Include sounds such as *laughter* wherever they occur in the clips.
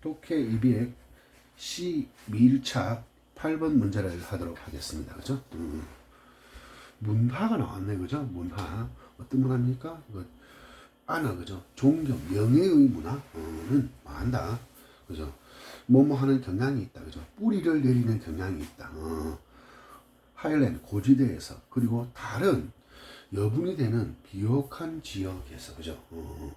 독해 200 C 밀착 8번 문제를 하도록 하겠습니다. 그죠? 음. 문화가 나왔네. 그죠? 문화. 어떤 문화입니까? 그 안아 그죠? 존경, 명예의 문화는 뭐한다. 그죠? 뭐뭐 하는 경향이 있다. 그죠? 뿌리를 내리는 경향이 있다. 어. 하일랜드 고지대에서 그리고 다른 여분이 되는 비옥한 지역에서 그죠? 어.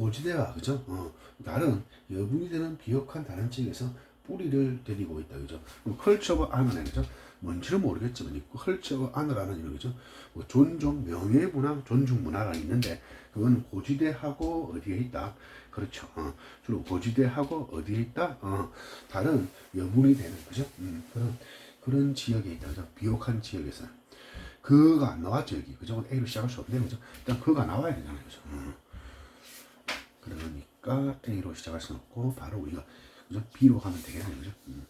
고지대와 그죠? 어. 다른 여분이 되는 비옥한 다른 지역에서 뿌리를 데리고 있다 그죠? 컬처버 안을 그죠? 뭔지는 모르겠지만 이 컬처버 안을하는 이런 거죠. 뭐 존중, 명예 문화, 존중 문화가 있는데 그건 고지대하고 어디에 있다? 그렇죠. 어, 주로 고지대하고 어디에 있다? 어, 다른 여분이 되는 그죠? 음, 그런 그런 지역에 있다 그죠? 비옥한 지역에서 그가 안 나왔죠 여기 그죠? A로 시작할 수 없네 그죠? 일단 그가 나와야 되잖아요 그죠? 음. 그러니까 A로 시작할 수는 없고 바로 우리가 그죠? B로 가면 되겠네요 그죠? 음.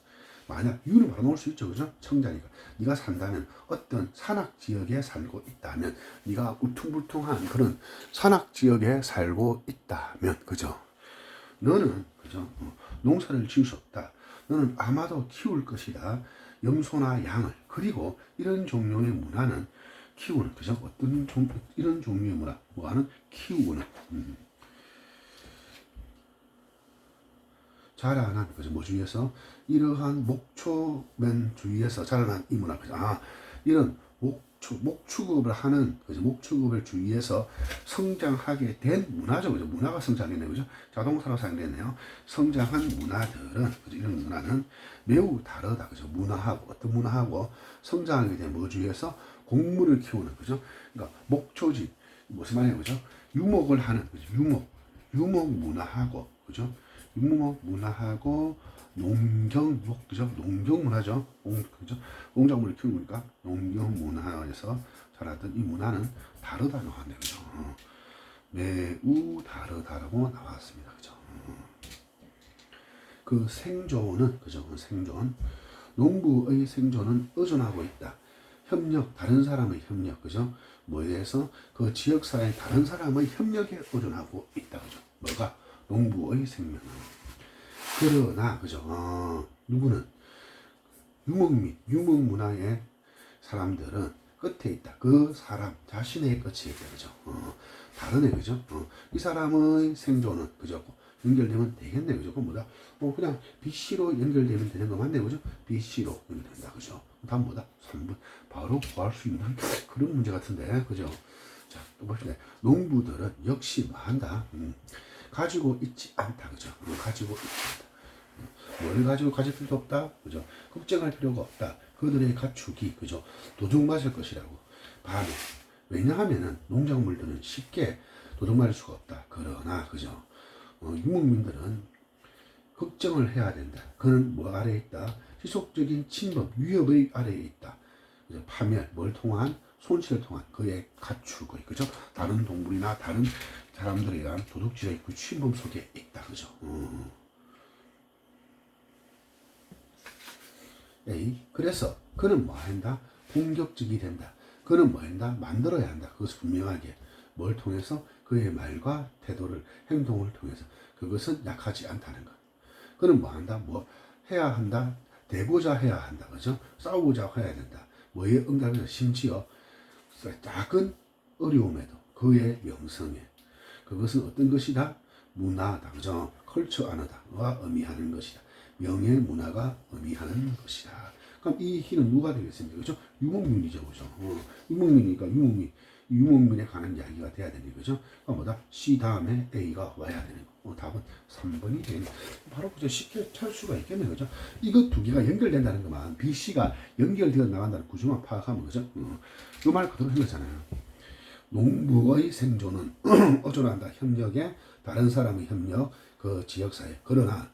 만약 U는 바로 나올 수 있죠 그죠? 청자니까 네가 산다면 어떤 산악 지역에 살고 있다면 네가 우퉁불퉁한 그런 산악 지역에 살고 있다면 그죠? 너는 그죠? 어, 농사를 지을 수 없다. 너는 아마도 키울 것이다. 염소나 양을 그리고 이런 종류의 문화는 키우는 그죠? 어떤 종 이런 종류의 문화 뭐하는 키우는 음. 자라난 그죠? 뭐 주위에서 이러한 목초면 주위에서 자라난 이 문화 그죠? 아 이런 목축 목축업을 하는 그죠? 목축업을 주위에서 성장하게 된 문화죠 그죠? 문화가 성장했네요 그죠? 자동사로 사용됐네요. 성장한 문화들은 그죠? 이런 문화는 매우 다르다 그죠? 문화하고 어떤 문화하고 성장하게 된 뭐 주위에서 곡물을 키우는 그죠? 그러니까 목초지 무슨 말이에요 그죠? 유목을 하는 그죠? 유목 유목 문화하고 그죠? 유목 문화하고 농경 목 그죠? 농경 문화죠. 농 그죠? 농작물을 키우는 거니까 농경 문화에서 자라던 이 문화는 다르다 나왔네요. 그죠? 어. 매우 다르다라고 나왔습니다. 그죠? 어. 그 생존은 그죠? 그 생존 농부의 생존은 의존하고 있다. 협력 다른 사람의 협력 그죠? 뭐에서 그 지역 사회 다른 사람의 협력에 의존하고 있다. 그죠? 뭐가 농부의 생명은 그러나 그죠? 어, 누구는 유목민 유목 문화의 사람들은 끝에 있다. 그 사람 자신의 끝이 있다. 그죠? 어, 다르네. 그죠? 어, 이 사람의 생존은 그죠? 연결되면 되겠네. 그죠? 뭐다? 어, 그냥 BC로 연결되면 되는 거 맞네. 그죠? BC로 연결된다. 그죠? 다음 뭐다? 3번. 바로 구할 수 있는 그런 문제 같은데. 그죠? 자, 또 봅시다. 농부들은 역시 뭐 한다? 음, 가지고 있지 않다. 그죠? 어, 가지고 있지 않다. 뭘 가지고 가질 필요도 없다. 그죠? 걱정할 필요가 없다. 그들의 가축이, 그죠? 도둑 맞을 것이라고. 반응. 왜냐하면은 농작물들은 쉽게 도둑 맞을 수가 없다. 그러나, 그죠? 어, 유목민들은 걱정을 해야 된다. 그는 뭐 아래에 있다? 지속적인 침범, 위협의 아래에 있다. 그죠? 파멸, 뭘 통한? 손실을 통한 그의 가축의, 그죠? 다른 동물이나 다른 사람들에 의한 도둑질의 그 침범 속에 있다. 그죠? 어. A. 그래서 그는 뭐 한다? 공격적이 된다. 그는 뭐 한다? 만들어야 한다. 그것을 분명하게. 뭘 통해서? 그의 말과 태도를, 행동을 통해서. 그것은 약하지 않다는 것. 그는 뭐 한다? 뭐 해야 한다? 대고자 해야 한다. 그죠? 싸우고자 해야 된다. 뭐에 응답해서 심지어 작은 어려움에도 그의 명성에. 그것은 어떤 것이다? 문화다. 그죠? 컬처 안어다가 의미하는 것이다. 명예 문화가 의미하는 것이다. 그럼 이 희는 누가 되겠습니까? 그죠? 유목민이죠. 그죠? 어, 유목민이니까 유목민. 유목민에 관한 이야기가 돼야 되는 거죠. 그럼 뭐다? C 다음에 A가 와야 되는 거. 어, 답은 3번이 되는 바로 그저 쉽게 찾을 수가 있겠네요. 그죠? 이거 두 개가 연결된다는 것만 B, C가 연결되어 나간다는 구조만 파악하면 그죠? 어, 그말 그대로 한 거잖아요. 농부의 생존은 *clears throat* 어존한다. 협력에 다른 사람의 협력, 그 지역사회. 그러나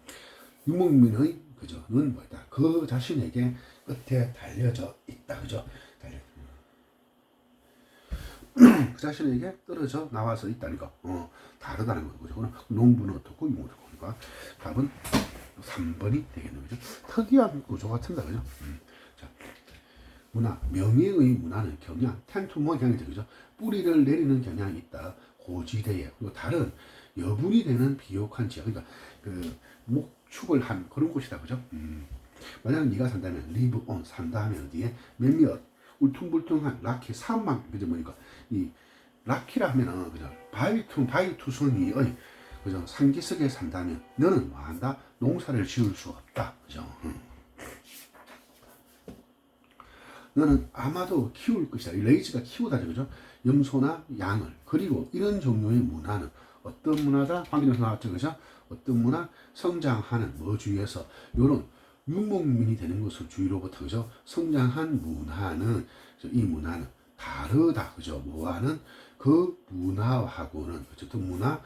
유목민의 그죠는 뭐다? 그 자신에게 끝에 달려져 있다. 그죠? 달려. *clears throat* 그 자신에게 떨어져 나와서 있다는 거. 어, 다르다는 거죠. 그죠? 농부는 어떻고 유목은 어떻고. 그러니까 답은 3번이 되겠는 거죠. 특이한 구조 같은데 그죠? 음. 자, 문화, 명예의 문화는 경향, 텐투모 경향이 되죠. 뿌리를 내리는 경향이 있다. 고지대에 그리고 다른 여분이 되는 비옥한 지역, 그러니까 그 목, 목축을 한 그런 곳이다 그죠? 음. 만약 네가 산다면 live on 산다 하면 어디에 몇몇 울퉁불퉁한 라키 산만 그죠 뭐니까 이 라키라 하면은 그죠 바위퉁 바위투성이의 그죠 상기석에 산다면 너는 뭐 한다 농사를 지을 수 없다 그죠? 음. 너는 아마도 키울 것이다. 이 레이즈가 키우다죠, 그죠? 염소나 양을. 그리고 이런 종류의 문화는 어떤 문화다? 황기에서 나왔죠, 그죠? 어떤 문화? 성장하는 뭐 주위에서 요런 유목민이 되는 것을 주위로부터, 그죠? 성장한 문화는? 이 문화는 다르다, 그죠? 뭐하는 그 문화하고는? 그 문화,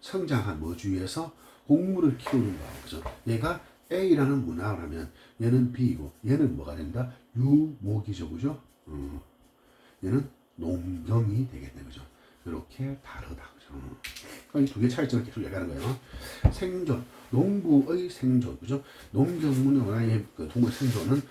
성장한 뭐 주위에서 곡물을 키우는 거하고, 그죠? 얘가 A라는 문화라면 얘는 B이고 얘는 뭐가 된다? 유목이죠, 그죠? 어. 얘는 농경이 되겠네, 그죠? 이렇게 다르다, 그죠? 그러니까 이두 개 차이점을 계속 얘기하는 거예요. 생존, 농부의 생존, 그죠? 농경문의 문화의 그 동물 생존은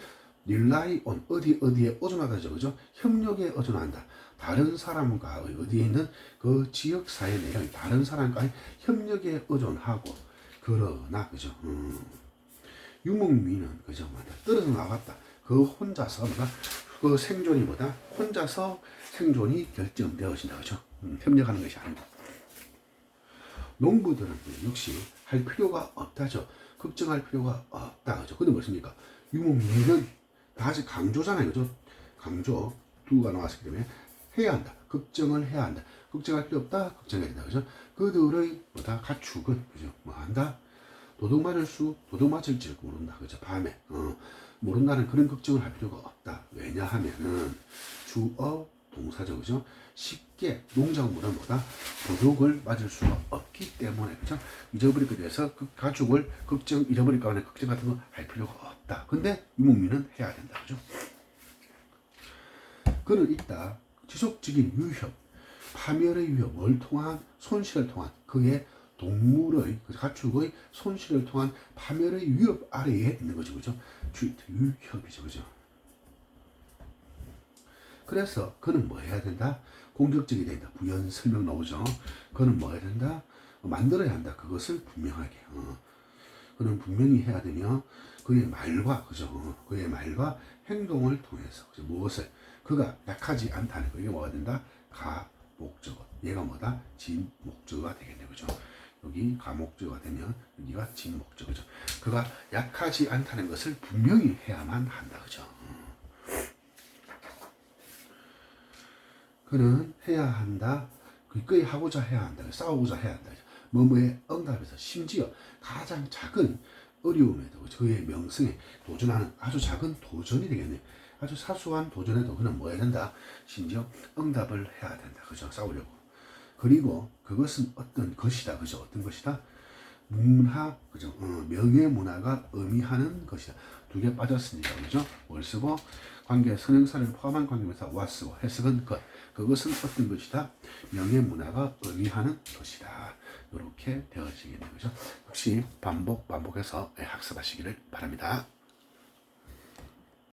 릴라이 온 어디 어디에 의존하다죠, 그죠? 협력에 의존한다. 다른 사람과 어디에 있는 그 지역 사회 내용, 다른 사람과의 협력에 의존하고 그러나, 그죠? 음. 유목민은 뭐다 떨어져 나갔다. 그 혼자서 뭐다 그 생존이 뭐다 혼자서 생존이 결정되어진다 그죠? 음, 협력하는 것이 아니고 농부들은 역시 할 필요가 없다죠. 걱정할 필요가 없다 그죠? 근데 무엇입니까? 유목민은 다시 강조잖아요 그죠? 강조 두가 나왔기 때문에 해야 한다. 걱정을 해야 한다. 걱정할 필요 없다. 걱정해야 된다. 그죠? 그들의 뭐다 가축은 그죠? 뭐 한다. 도둑 맞을 수, 도둑 맞을지 모른다. 그죠? 밤에. 어, 모른다는 그런 걱정을 할 필요가 없다. 왜냐하면은 주어 동사죠. 그죠? 쉽게 농작물은 뭐다? 도둑을 맞을 수가 없기 때문에. 그죠? 잊어버릴 것에 대해서 그 가축을 걱정, 잊어버릴까 하는 걱정 같은 거 할 필요가 없다. 근데 유목민은 해야 된다. 그죠? 그는 있다. 지속적인 위협, 파멸의 위협을 통한 손실을 통한 그의 동물의 그 가축의 손실을 통한 파멸의 위협 아래에 있는 거죠, 그죠? 주 위협이죠, 그죠? 그래서 그는 뭐 해야 된다? 공격적이 된다. 부연 설명 나오죠. 그는 뭐 해야 된다? 만들어야 한다. 그것을 분명하게. 어. 그는 분명히 해야 되며 그의 말과 그죠? 어. 그의 말과 행동을 통해서 그죠? 무엇을 그가 약하지 않다는 거 이게 뭐가 된다? 가 목적어. 얘가 뭐다? 진 목적어가 되겠네, 그죠? 여기 가목적어가 되면 여기가 진 목적어죠. 그가 약하지 않다는 것을 분명히 해야만 한다, 그죠? 그는 해야 한다. 그거에 하고자 해야 한다. 싸우고자 해야 한다. 뭐뭐에 응답해서 심지어 가장 작은 어려움에도 그의 명성에 도전하는 아주 작은 도전이 되겠네. 아주 사소한 도전에도 그는 뭐 해야 된다. 심지어 응답을 해야 된다. 그죠? 싸우려고. 그리고 그것은 어떤 것이다. 그죠? 어떤 것이다? 문화, 그죠? 어, 명예 문화가 의미하는 것이다. 두 개 빠졌으니까, 그죠? 뭘 쓰고, 관계, 선행사를 포함한 관계명사 was, 해석은 것. 그것은 어떤 것이다? 명예 문화가 의미하는 것이다. 이렇게 되어지겠네요. 그죠? 역시 반복, 반복해서 학습하시기를 바랍니다.